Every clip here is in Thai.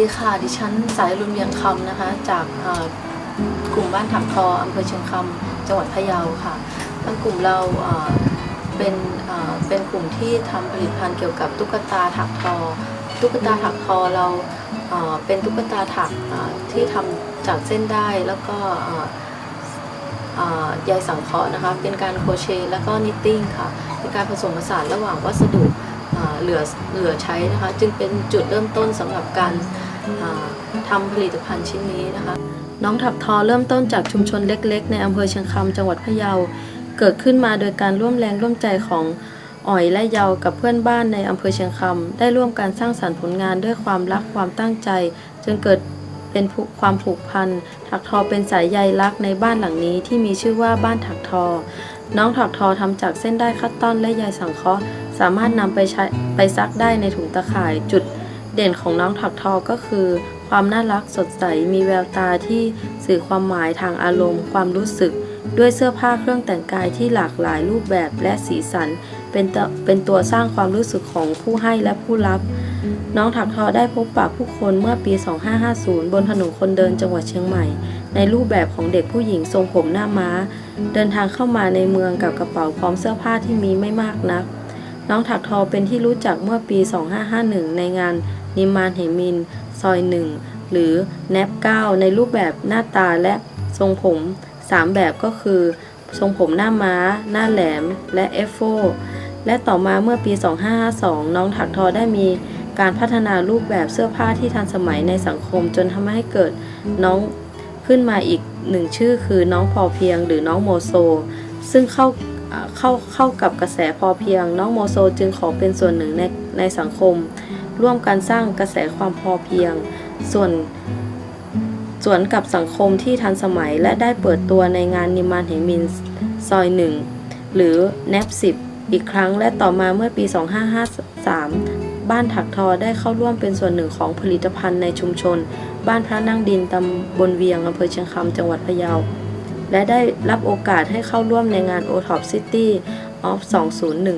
ดีค่ะ ดิฉันสายรุนเวียงคำนะคะ จากกลุ่มบ้านถักทออำเภอเชียงคำจังหวัดพะเยาค่ะทางกลุ่มเราเป็นเป็นกลุ่มที่ทำผลิตภัณฑ์เกี่ยวกับตุ๊กตาถักทอ ตุ๊กตาถักทอเราเป็นตุ๊กตาถักที่ทำจากเส้นได้แล้วก็ใยสังเคราะห์นะคะ เป็นการโครเชต์แล้วก็นิตติ้งค่ะ เป็นการผสมผสานระหว่างวัสดุเหลือเหลือใช้นะคะ จึงเป็นจุดเริ่มต้นสำหรับการ ทำผลิตภัณฑ์ชิ้นนี้นะคะ น้องถักทอเริ่มต้นจากชุมชนเล็กๆ ในอำเภอเชียงคำจังหวัดพะเยา เกิดขึ้นมาโดยการร่วมแรงร่วมใจของอ๋อยและเยากับเพื่อนบ้านในอำเภอเชียงคำได้ร่วมการสร้างสรรค์ผลงานด้วยความรักความตั้งใจ จนเกิดเป็นความผูกพันถักทอเป็นสายใยรักในบ้านหลังนี้ที่มีชื่อว่าบ้านถักทอ น้องถักทอทำจากเส้นได้คัตตอนและใยสังเคราะห์ สามารถนำไปใช้ไปซักได้ในถุงตะข่ายจุด เด่นของน้องถักทอก็คือ ความน่ารักสดใสมีแววตาที่สื่อความหมายทางอารมณ์ ความรู้สึก ด้วยเสื้อผ้าเครื่องแต่งกายที่หลากหลายรูปแบบและสีสัน เป็นตเป็นตัวสร้างความรู้สึกของผู้ให้และผู้รับ น้องถักทอได้พบปะผู้คนเมื่อปี 2550 บนถนนคนเดินจังหวัดเชียงใหม่ ในรูปแบบของเด็กผู้หญิงทรงผมหน้าม้า เดินทางเข้ามาในเมืองกับกระเป๋าพร้อมเสื้อผ้าที่มีไม่มากนักน้องถักทอเป็นที่รู้จักเมื่อปี 2551 ในงาน นิมานเหมิน ซอยหนึ่งหรือแนบเก้าในรูปแบบหน้าตาและทรงผม 3 แบบก็คือ ทรงผมหน้าม้า หน้าแหลม และเอฟโฟและต่อมาเมื่อปี 2552 น้องถักทอได้มีการพัฒนารูปแบบเสื้อผ้าที่ทันสมัยในสังคมจนทำให้เกิดน้องขึ้นมาอีกหนึ่งชื่อคือน้องพอเพียงหรือน้องโมโซ ซึ่งเข้าเข้าเข้ากับกระแสพอเพียง น้องโมโซจึงขอเป็นส่วนหนึ่งในในสังคม ร่วมกันสร้างกระแสความพอเพียง ส่วนส่วนกับสังคมที่ทันสมัยและได้เปิดตัวในงานนิมานเหมินซอยหนึ่งหรือแนบสิบอีกครั้งและต่อมาเมื่อปี 2553 บ้านถักทอได้เข้าร่วมเป็นส่วนหนึ่งของผลิตภัณฑ์ในชุมชน บ้านพระนั่งดินตำบลเวียงอำเภอเชียงคำจังหวัดพะเยา และได้รับโอกาสให้เข้าร่วมในงาน o t o p City of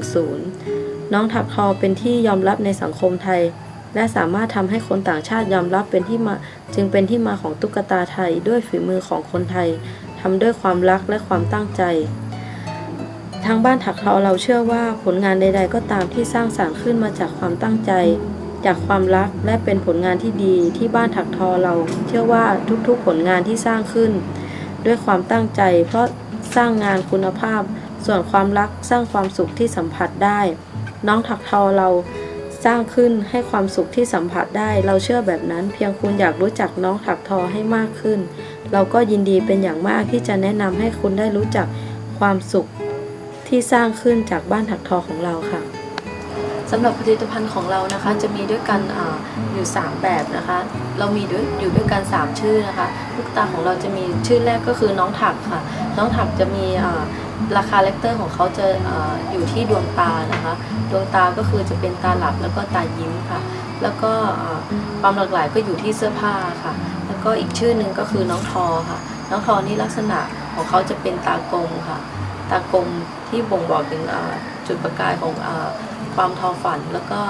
2010 น้องถักทอเป็นที่ยอมรับในสังคมไทย และสามารถทำให้คนต่างชาติยอมรับเป็นที่มาจึงเป็นที่มาของตุ๊กตาไทยด้วยฝีมือของคนไทยทำด้วยความรักและความตั้งใจทางบ้านถักทอเราเชื่อว่าผลงานใด ๆ ก็ตามที่สร้างสรรค์ขึ้นมาจากความตั้งใจ จากความรักและเป็นผลงานที่ดีที่บ้านถักทอเราเชื่อว่าทุกๆผลงานที่สร้างขึ้น ด้วยความตั้งใจ เพราะสร้างงานคุณภาพ ส่วนความรักสร้างความสุขที่สัมผัสได้ น้องถักทอเราสร้างขึ้นให้ความสุขที่สัมผัสได้ เราเชื่อแบบนั้น เพียงคุณอยากรู้จักน้องถักทอให้มากขึ้น เราก็ยินดีเป็นอย่างมากที่จะแนะนำให้คุณได้รู้จักความสุขที่สร้างขึ้นจากบ้านถักทอของเราค่ะ สำหรับผลิตภัณฑ์ของเรานะคะจะมีด้วยกันออยู่ 3 แบบนะคะ เรามีด้วยอยู่ด้วยกัน 3 ชื่อนะคะลูกตาของเราจะมีชื่อแรกก็คือน้องถักค่ะ น้องถักจะมีราคาเลกเตอร์ของเขาจะออยู่ที่ดวงตานะคะ ดวงตาก็คือจะเป็นตาหลับแล้วก็ตายิ้มค่ะ แล้วก็ความหลากหลายก็อยู่ที่เสื้อผ้าค่ะ แล้วก็อีกชื่อหนึ่งก็คือน้องทอค่ะ น้องทอนี่ลักษณะของเขาจะเป็นตากลมค่ะ ตากลมที่บ่งบอกถึงจุดประกายของ ความทอฝันแล้วก็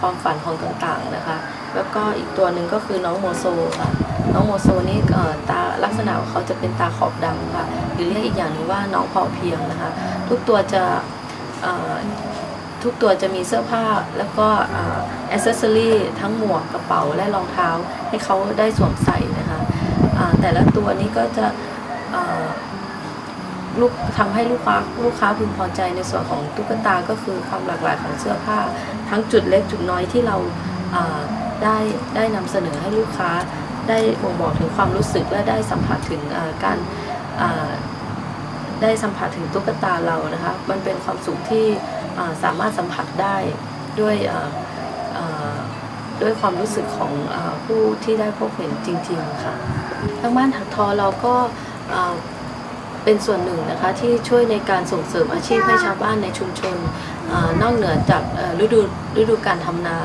ความฝันของต่างๆนะคะ แล้วก็อีกตัวหนึ่งก็คือน้องโมโซค่ะน้องโมโซนี่ตาลักษณะของเขาจะเป็นตาขอบดำค่ะหรือเรียกอีกอย่างหนึงว่าน้องพอเพียงนะคะ ทุกตัวจะทุกตัวจะมีเสื้อผ้าแล้วก็อ c เซสซอรี่ทั้งหมวกกระเป๋าและรองเท้าให้เขาได้สวมใส่นะคะแต่ละตัวนี้ก็จะ ลูกทำให้ลูกค้าลูกค้าพึงพอใจในส่วนของตุ๊กตาก็คือความหลากหลายของเสื้อผ้า ทั้งจุดเล็กจุดน้อยที่เราได้ได้นำเสนอให้ลูกค้าได้บ่งบอกถึงความรู้สึกและได้สัมผัสถึงการได้สัมผัสถึงตุ๊กตาเรานะคะมันเป็นความสุขที่สามารถสัมผัสได้ด้วยด้วยความรู้สึกของอผู้ที่ได้พบเห็นจริง ๆ ค่ะ ทางบ้านถักทอเราก็ เป็นส่วนหนึ่งนะคะที่ช่วยในการส่งเสริมอาชีพให้ชาวบ้านในชุมชนอนอกเหนือจากฤดูฤดูการทำนา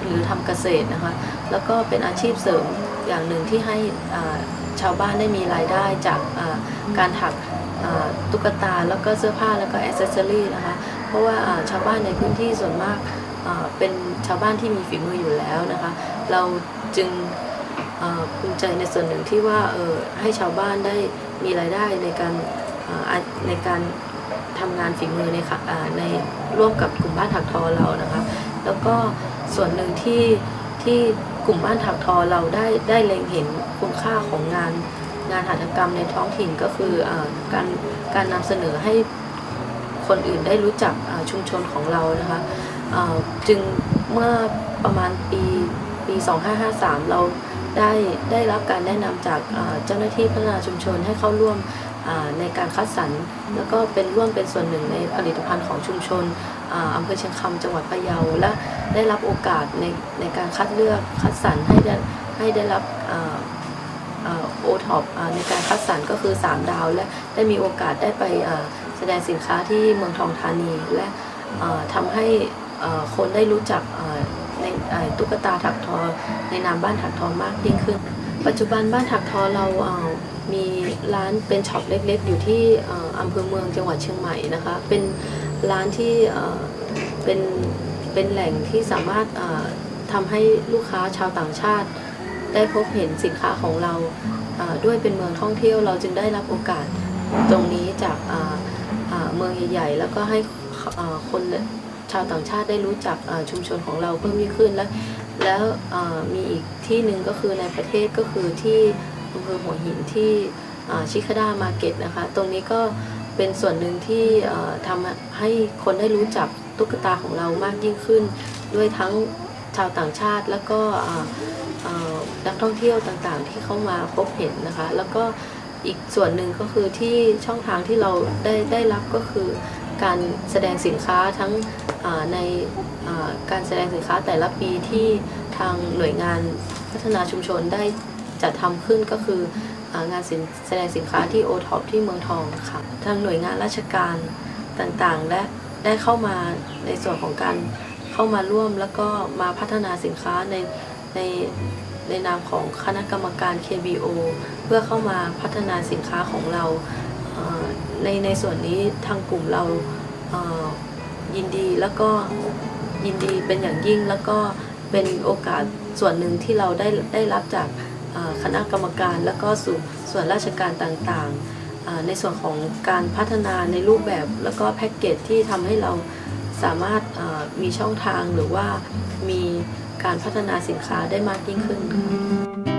หรือทำเกษตรนะคะแล้วก็เป็นอาชีพเสริมอย่างหนึ่งที่ให้ชาวบ้านได้มีรายได้จากการถักตุ๊กตาแล้วก็เสื้อผ้าแล้วก็อ c เซสซอรี่นะคะเพราะว่าชาวบ้านในพื้นที่ส่วนมากเป็นชาวบ้านที่มีฝีมืออยู่แล้วนะคะ เราจึง ภูมิใจในส่วนหนึ่งที่ว่าเออให้ชาวบ้านได้มีรายได้ในการออในการทำงานฝีมือในค่ะในร่วมกับกลุ่มบ้านถักทอเรานะคะ แล้วก็ส่วนหนึ่งที่ที่กลุ่มบ้านถักทอเราได้ได้เล็งเห็นคุณค่าของงานงานหัตถกรรมในท้องถิ่นก็คืออการการนำเสนอให้คนอื่นได้รู้จักชุมชนของเรานะคะจึงเมื่อประมาณปีปี 2553 เรา ได้ได้รับการแนะนำจากเจ้าหน้าที่พัฒนาชุมชนให้เข้าร่วมในการคัดสรรแล้วก็เป็นร่วมเป็นส่วนหนึ่งในผลิตภัณฑ์ของชุมชนอำเภอเชียงคำจังหวัดพะเยาและได้รับโอกาสในในการคัดเลือกคัดสรรให้ได้ให้ได้รับโอท็อปในการคัดสรรก็คือ 3 ดาว และได้มีโอกาสได้ไปแสดงสินค้าที่เมืองทองธานี และทำให้คนได้รู้จัก ตุ๊กตาถักทอในนามบ้านถักทอมากยิ่งขึ้น ปัจจุบันบ้านถักทอเรามีร้านเป็นช็อปเล็กๆ อยู่ที่ออำเภอเมืองจังหวัดเชียงใหม่นะคะ เป็นร้านที่เป็นเป็นแหล่งที่สามารถทำให้ลูกค้าชาวต่างชาติ ได้พบเห็นสินค้าของเราด้วยเป็นเมืองท่องเที่ยวเราจึงได้รับโอกาสตรงนี้จากเมืองใหญ่ๆ แล้วก็ให้คน ชาวต่างชาติได้รู้จักชุมชนของเราเพิ่มมากขึ้น และแล้วมีอีกที่หนึ่งก็คือในประเทศก็คือที่อำเภอหัวหินที่ชิคาดามาเก็ตนะคะ ตรงนี้ก็เป็นส่วนหนึ่งที่ทำให้คนได้รู้จักตุ๊กตาของเรามากยิ่งขึ้น ด้วยทั้งชาวต่างชาติแล้วก็นักท่องเที่ยวต่างๆ ที่เข้ามาพบเห็นนะคะ แล้วก็อีกส่วนหนึ่งก็คือที่ช่องทางที่เราได้ได้รับก็คือ การแสดงสินค้าทั้งในการแสดงสินค้าแต่ละปีที่ทางหน่วยงานพัฒนาชุมชนได้จัดทำขึ้นก็คืองานสินแสดงสินค้าที่โอท็อปที่เมืองทองค่ะทางหน่วยงานราชการต่างๆ และได้เข้ามาในส่วนของการเข้ามาร่วมแล้วก็มาพัฒนาสินค้าในในในนามของคณะกรรมการ KBO เพื่อเข้ามาพัฒนาสินค้าของเรา ในในส่วนนี้ทางกลุ่มเรายินดีแล้วก็ยินดีเป็นอย่างยิ่งแล้วก็เป็นโอกาสส่วนหนึ่งที่เราได้ได้รับจากคณะกรรมการแล้วก็ส่วนส่วนราชการต่างๆ ในส่วนของการพัฒนาในรูปแบบแล้วก็แพ็กเกจที่ทำให้เราสามารถมีช่องทางหรือว่ามีการพัฒนาสินค้าได้มากยิ่งขึ้นค่ะ